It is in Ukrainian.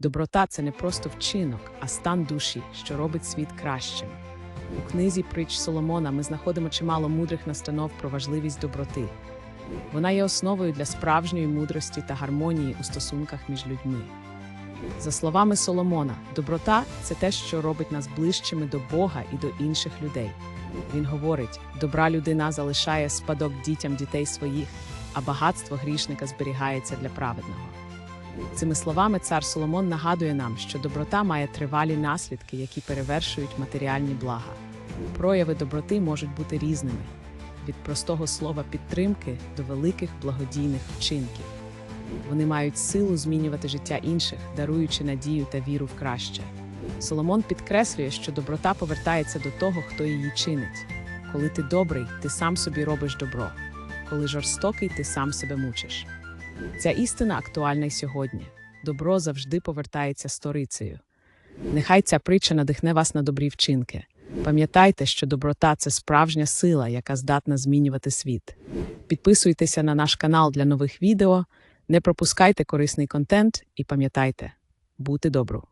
Доброта це не просто вчинок, а стан душі, що робить світ кращим. У книзі притч Соломона ми знаходимо чимало мудрих настанов про важливість доброти. Вона є основою для справжньої мудрості та гармонії у стосунках між людьми. За словами Соломона, доброта це те, що робить нас ближчими до Бога і до інших людей. Він говорить: добра людина залишає спадок дітям дітей своїх, а багатство грішника зберігається для праведного. Цими словами цар Соломон нагадує нам, що доброта має тривалі наслідки, які перевершують матеріальні блага. Прояви доброти можуть бути різними від простого слова підтримки до великих благодійних вчинків. Вони мають силу змінювати життя інших, даруючи надію та віру в краще. Соломон підкреслює, що доброта повертається до того, хто її чинить. Коли ти добрий, ти сам собі робиш добро. Коли жорстокий, ти сам себе мучиш. Ця істина актуальна й сьогодні. Добро завжди повертається сторицею. Нехай ця притча надихне вас на добрі вчинки. Пам'ятайте, що доброта це справжня сила, яка здатна змінювати світ. Підписуйтеся на наш канал для нових відео, не пропускайте корисний контент і пам'ятайте бути добру.